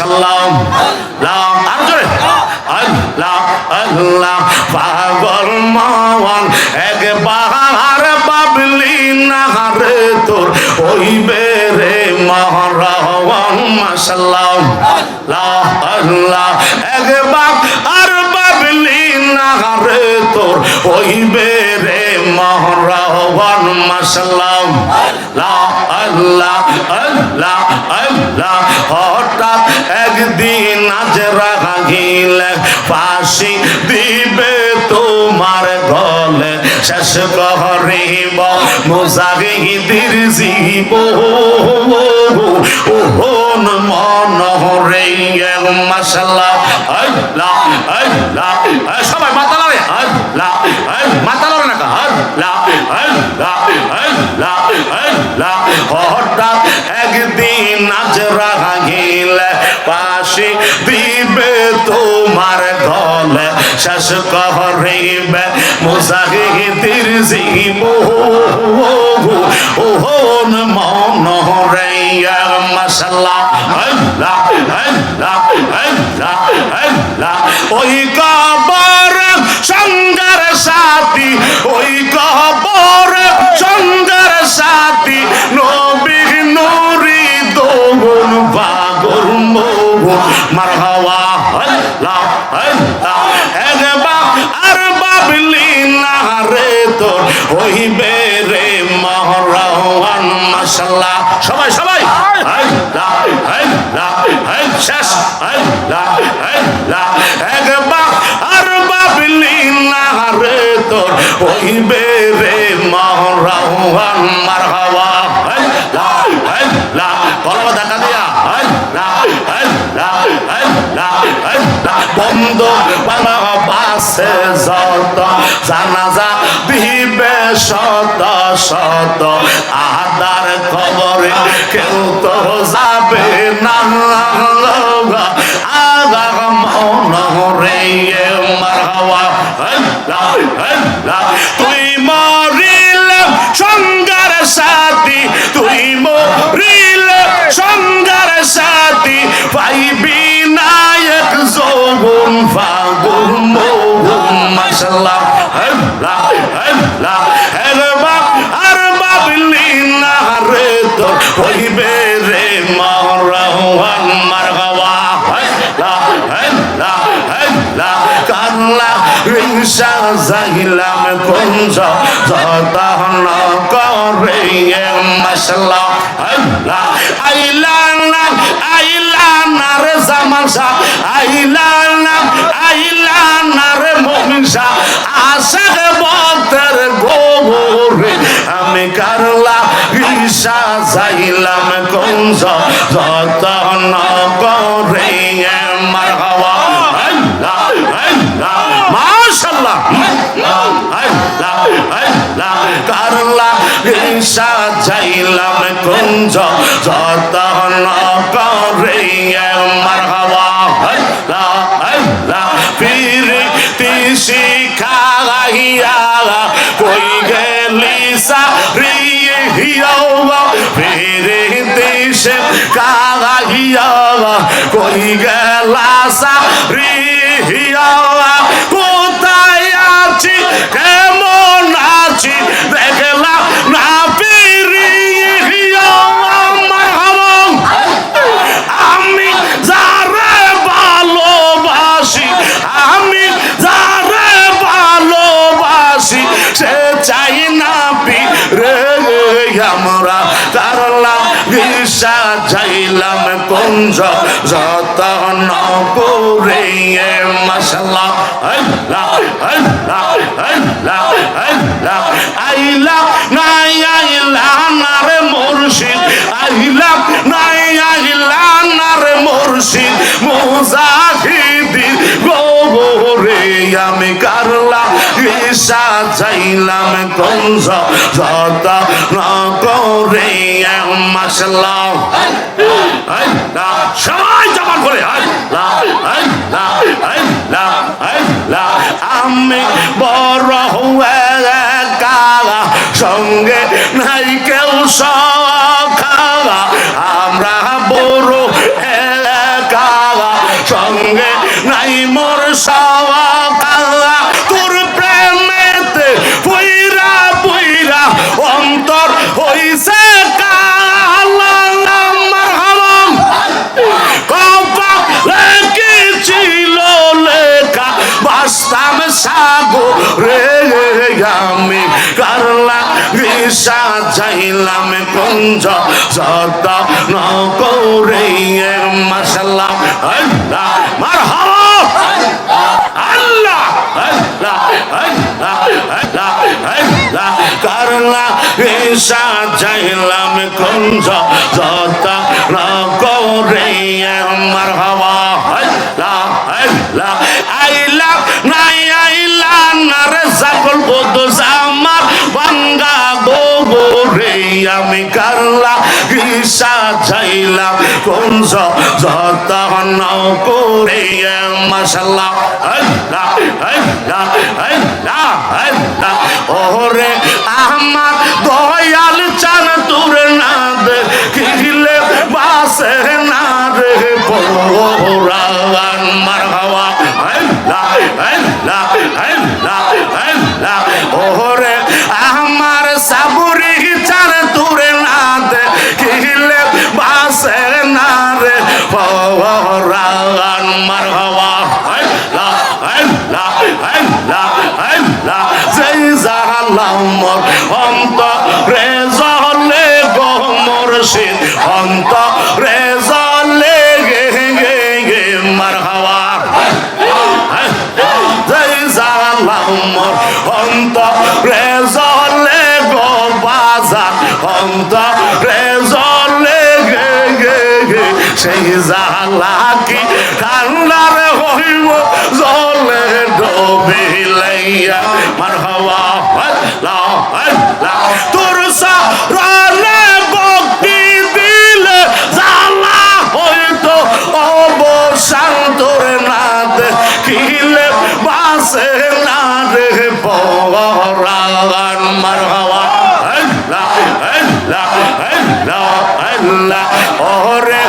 মাশাআল্লাহ লা আর জোরে। আল্লাহ আল্লাহ, পাগল মন একবার বাবলি না তোর ওইবে রে মহরম মাশাআল্লাহ লা আল্লাহ, একবার আর বাবলি না রে তোর ওইবে রে মহরম মাশাআল্লাহ লা আল্লাহ আল্লাহ আল্লাহ হঠাৎ একদিন আজ রাগিলে ফাঁসি দিবে তোমার গলে। শেষ করিব মুজাহিদির জীব ওহন মন রে মাশাল্লাহ আল্লাহ আল্লাহ সবাই মাথা লড়ে আল্লাহ মাথা লড়ে না আল্লাহ আল্লাহ আল্লাহ আল্লাহ। হঠাৎ একদিন আজ রাগিলে পাশে দিবে তোমার দল। শেষ করিবে মুজাহিদির জীব ওহন মন রে মাশাল্লাহ আল্লাহ আল্লাহ। মারহাওয়া আল্লাহ আল্লাহ একবার আর বাবলি না রে তোর, হইবে রে মহরওয়ান মাশাল্লাহ। সবাই সবাই আল্লাহ আল্লাহ আল্লাহ শেষ আল্লাহ আল্লাহ একবার আর বাবলি না রে তোর, হইবে রে মহরওয়ান মারহাওয়া আল্লাহ আল্লাহ কলমা দেখা দিয়া বন্ধ বানা বাসে যত জানাজা দিবে শত শত আদার খবরে কেউ তো যাবে না আগা রে মারহাওয়া আল্লাহ আল্লাহ তুই মরিলে সঙ্গার সাথী, তুই মরিলে সঙ্গার সাথী পাইবি রিংসা যাইলাম কুঞ্জ যতন করে মাশাল্লাহ, আল্লাহ আইলানা আইলানা রে জামান শাহ আইলানা আইলানা রে মুমিন শাহ ঈশা যাইলাম কুঞ্জ, যতন করে মারহাবা আল্লাহ আল্লাহ পীর তিসি খাইয়া কই গেলি সারিয়ে হিয়াওয়া পীর তিসি খাইয়া কই গেলা সারিয়া যাইলাম কুঞ্জ যতন করে মাসাল্লাহ আল্লাহ গোরে আমি কারলা পিসা চাইলাম কংস যত না করে মশলা। সবাই জমা করে আমি বড় হুয়ে কালা, সঙ্গে নাই কেউ সালা আমরা বড় কালা, সঙ্গে নাই মোর সাওয়া আসতাম সাগরে আমি কারলা রিসা যাইলাম কুঞ্জ যত নকরে মাসাল্লা আল্লাহ মার আল্লাহ আল্লাহ আল্লাহ আল্লাহ আল্লাহ, কারলা রিসা যাইলাম কুঞ্জ যত নকরে মার হওয়া আল্লাহ আল্লাহ আমি কারলা ঈশা যাইলাম কুঞ্জ যত নকরে মাশাল্লাহ আল্লাহ আল্লাহ আল্লাহ আল্লাহ ওরে আমার দয়াল চান তোর না দেখিলে বাসে না রে পোরান মারহাবা আল্লাহ আল্লাহ আল্লাহ রে পোরান ডোবিলাইয়া মারহাবা আল্লাহ আল্লাহ তোর সারানে ভক্তি দিলে জালা হইতো। অবসান তোর না দেখিলে, বাসে না রে পরাগান। মারহাবা আল্লাহ আল্লাহ আল্লাহ আল্লাহ ওরে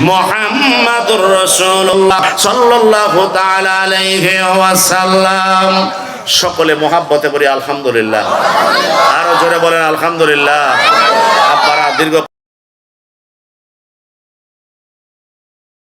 মুহাম্মাদুর রাসূলুল্লাহ সাল্লাল্লাহু তাআলা আলাইহি ওয়াসাল্লাম। সকলে মোহাব্বতে করি আলহামদুলিল্লাহ। আরও জোরে বলেন, আলহামদুলিল্লাহ। আপনারা দীর্ঘ